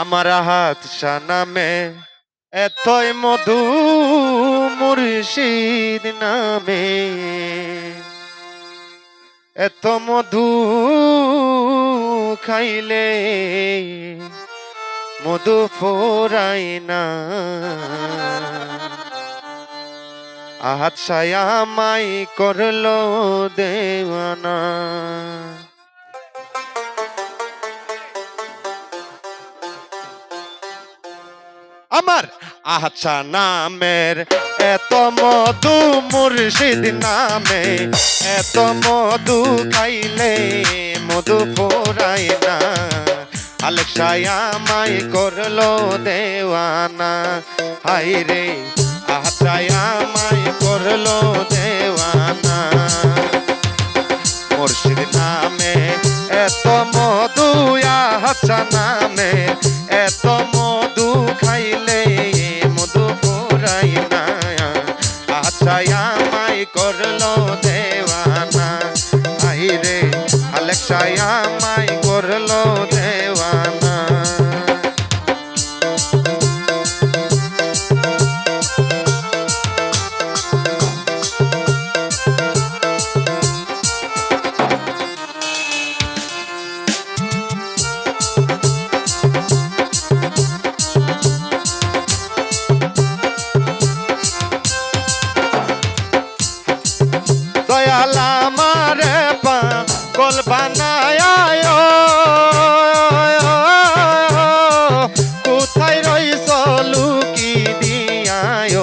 আমার হাত নামে এতই মধু মুর্শিদ নামে। এত মধু খাইলে মধু ফোরাই না। আহাত ছায়া মাই করল দেওয়ানা। আচ্ছা নামের, এত মধু মুর্শিদ নামে, এত মধু খাইলে মধু ফোরাই না। আলেকসায়া মাই করল দেওয়ানা হাই রে। আচ্ছায়া মাই করল দেওয়ানা। মুর্শিদ নামে, এত মধু আচ্ছা নামে, এত আচ্ছা মাই করল দেওয়ানা। আইরে রে আলেক্সা আমায় করল দয়াল আমার পাগল বানায় কোথায় রইস লুকি দিয়ায়?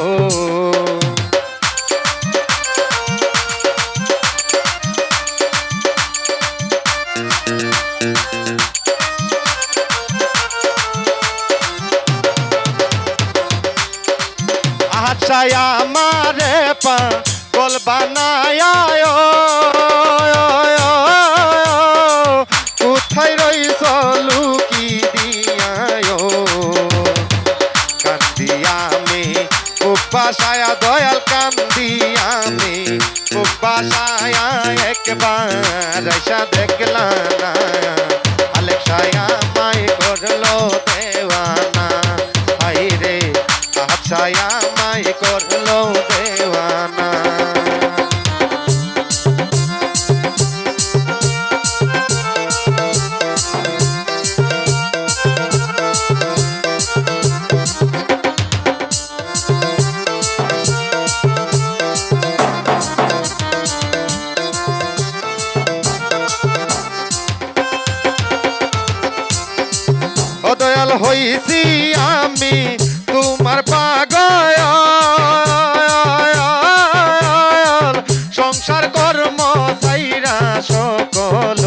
আচ্ছায় আমারে পাগল বানায় কোথায় রইস লুকি দিয়ায়? কান্দি আমি উপাসায়া দয়াল কান্দি আমি উপাসায়া একবার আশা দেখলা না। আলেকসায়া মাই করল দেওয়ানা। হাই রে আচ্ছায়া মাই করল দেওয়ানা। হইছি আমি তোমার পাগল। সংসার কর্ম সাইরা সকল।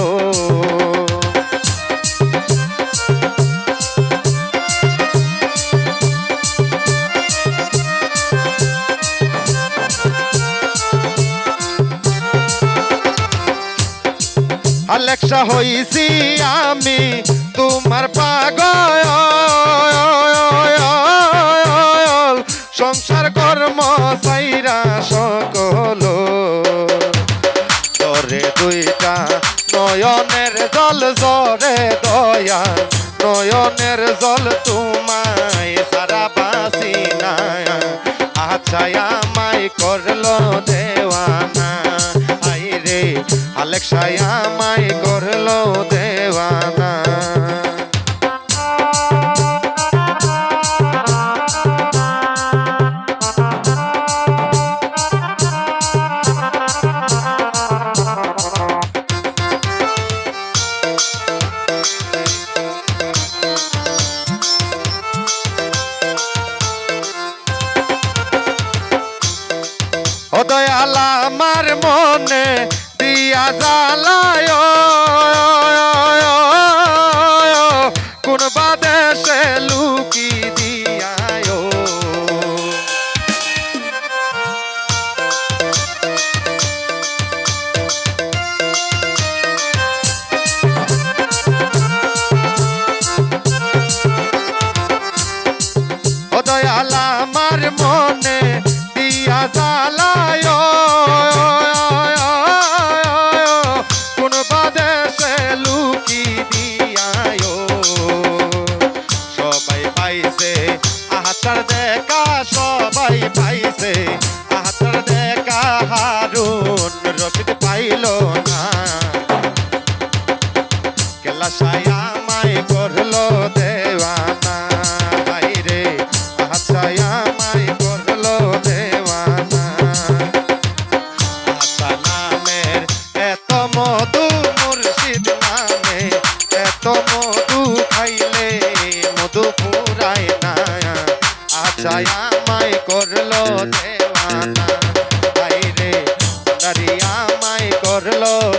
আলেক্সা হইছি আমি তোমার পাগল। তরে দুইটা, নয়নের জল জরে দয়া, নয়নের জল তোমায় সারা বাসি না। আচ্ছা মাই করল দেওয়ানা। আই রে আমায় করল আমার মনে দিয়া জ্বালায়। কোন বাদেশে লুকি oh.